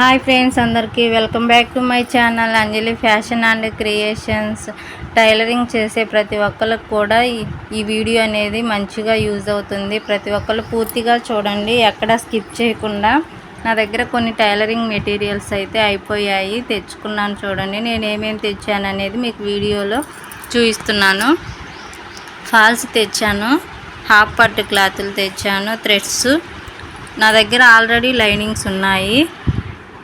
Hi friends అందరికీ welcome back to my channel Anjali fashion and creations. Tailoring చేసే ప్రతి ఒక్కరికి కూడా ఈ- వీడియో అనేది మంచిగా యూజ్ అవుతుంది. ప్రతి ఒక్కరు పూర్తిగా చూడండి ఎక్కడ స్కిప్ చేయకుండా. నా దగ్గర కొన్ని టైలరింగ్ మెటీరియల్స్ అయితే అయిపోయాయి తెచ్చుకున్నాను చూడండి. నేను ఏమేమి తెచ్చాను అనేది మీకు వీడియోలో చూపిస్తున్నాను. ఫాల్స్ తెచ్చాను హాఫ్ పట్టు క్లాతులు తెచ్చాను థ్రెడ్స్. నా దగ్గర ఆల్రెడీ లైనింగ్స్ ఉన్నాయి.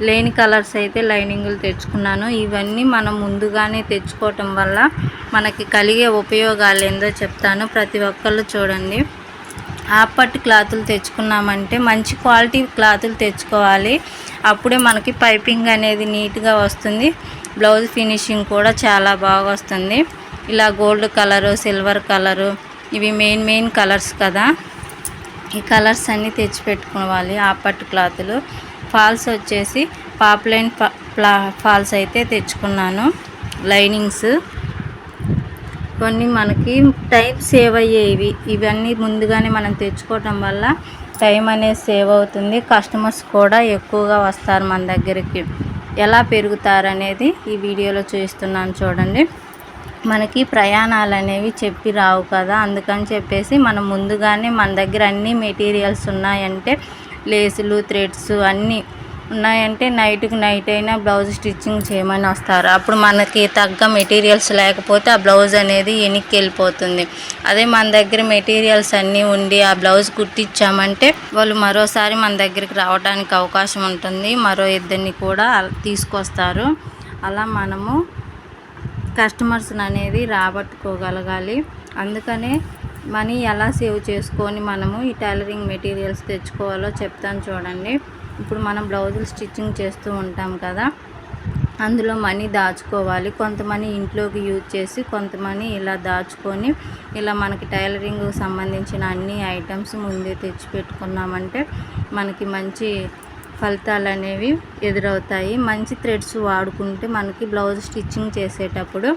లేని కలర్స్ అయితే లైనింగులు తెచ్చుకున్నాను. ఇవన్నీ మనం ముందుగానే తెచ్చుకోవటం వల్ల మనకి కలిగే ఉపయోగాలు ఏందో చెప్తాను. ప్రతి ఒక్కళ్ళు చూడండి. హాఫ్ క్లాతులు తెచ్చుకున్నామంటే మంచి క్వాలిటీ క్లాతులు తెచ్చుకోవాలి. అప్పుడే మనకి పైపింగ్ అనేది నీట్గా వస్తుంది. బ్లౌజ్ ఫినిషింగ్ కూడా చాలా బాగా వస్తుంది. ఇలా గోల్డ్ కలరు సిల్వర్ కలరు ఇవి మెయిన్ మెయిన్ కలర్స్ కదా. ఈ కలర్స్ అన్నీ తెచ్చి పెట్టుకోవాలి ఆ క్లాతులు. ఫాల్స్ వచ్చేసి పాప్లైన్ ఫాల్స్ అయితే తెచ్చుకున్నాను. లైనింగ్స్. కొన్ని మనకి టైం సేవ్ అయ్యేవి. ఇవన్నీ ముందుగానే మనం తెచ్చుకోవటం వల్ల టైం అనేది సేవ్ అవుతుంది. కస్టమర్స్ కూడా ఎక్కువగా వస్తారు మన దగ్గరికి. ఎలా పెరుగుతారు అనేది ఈ వీడియోలో చూస్తున్నాను చూడండి. మనకి ప్రయాణాలు అనేవి చెప్పి రావు కదా. అందుకని చెప్పేసి మనం ముందుగానే మన దగ్గర అన్ని మెటీరియల్స్ ఉన్నాయంటే లేసులు థ్రెడ్స్ అన్నీ ఉన్నాయంటే నైట్కి నైట్ అయినా బ్లౌజ్ స్టిచ్చింగ్ చేయమని వస్తారు. అప్పుడు మనకి తగ్గ మెటీరియల్స్ లేకపోతే ఆ బ్లౌజ్ అనేది వెనక్కి వెళ్ళిపోతుంది అదే మన దగ్గర మెటీరియల్స్ అన్నీ ఉండి ఆ బ్లౌజ్ కుట్టించామంటే వాళ్ళు మరోసారి మన దగ్గరికి రావడానికి అవకాశం ఉంటుంది. మరో ఇద్దరిని కూడా తీసుకొస్తారు. అలా మనము కస్టమర్స్ అనేది రాబట్టుకోగలగాలి. అందుకనే మనీ ఎలా సేవ్ చేసుకొని మనము ఈ టైలరింగ్ మెటీరియల్స్ తెచ్చుకోవాలో చెప్తాను చూడండి. ఇప్పుడు మనం బ్లౌజులు స్టిచ్చింగ్ చేస్తూ ఉంటాం కదా అందులో మనీ దాచుకోవాలి. కొంతమంది ఇంట్లోకి యూజ్ చేసి కొంతమంది ఇలా దాచుకొని ఇలా మనకి టైలరింగ్ సంబంధించిన అన్ని ఐటమ్స్ ముందే తెచ్చి పెట్టుకున్నామంటే మనకి మంచి ఫలితాలు అనేవి ఎదురవుతాయి. మంచి థ్రెడ్స్ వాడుకుంటే మనకి బ్లౌజ్ స్టిచ్చింగ్ చేసేటప్పుడు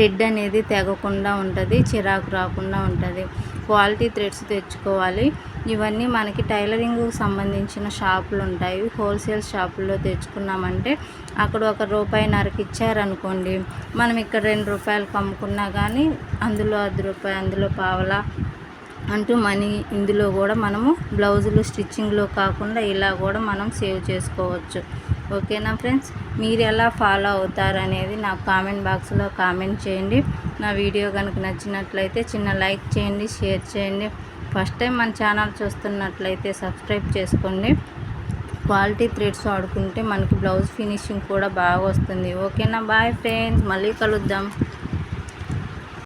థ్రెడ్ అనేది తెగకుండా ఉంటుంది చిరాకు రాకుండా ఉంటుంది. క్వాలిటీ థ్రెడ్స్ తెచ్చుకోవాలి. ఇవన్నీ మనకి టైలరింగ్ సంబంధించిన షాపులు ఉంటాయి. హోల్సేల్ షాపుల్లో తెచ్చుకున్నామంటే అక్కడ ఒక రూపాయిన్నరకి ఇచ్చారనుకోండి మనం ఇక్కడ రెండు రూపాయలకు అమ్ముకున్నా కానీ అందులో అది రూపాయి అందులో పావలా అంటూ మనీ ఇందులో కూడా మనము బ్లౌజులు స్టిచ్చింగ్లో కాకుండా ఇలా కూడా మనం సేవ్ చేసుకోవచ్చు. ఓకేనా ఫ్రెండ్స్? మీరు ఎలా ఫాలో అవుతారు అనేది నాకు కామెంట్ బాక్స్లో కామెంట్ చేయండి. నా వీడియో కనుక నచ్చినట్లయితే చిన్న లైక్ చేయండి షేర్ చేయండి. ఫస్ట్ టైం మన ఛానల్ చూస్తున్నట్లయితే సబ్స్క్రైబ్ చేసుకోండి. క్వాలిటీ థ్రెడ్స్ వాడుకుంటే మనకి బ్లౌజ్ ఫినిషింగ్ కూడా బాగా వస్తుంది. ఓకేనా? Bye friends. మళ్ళీ కలుద్దాం.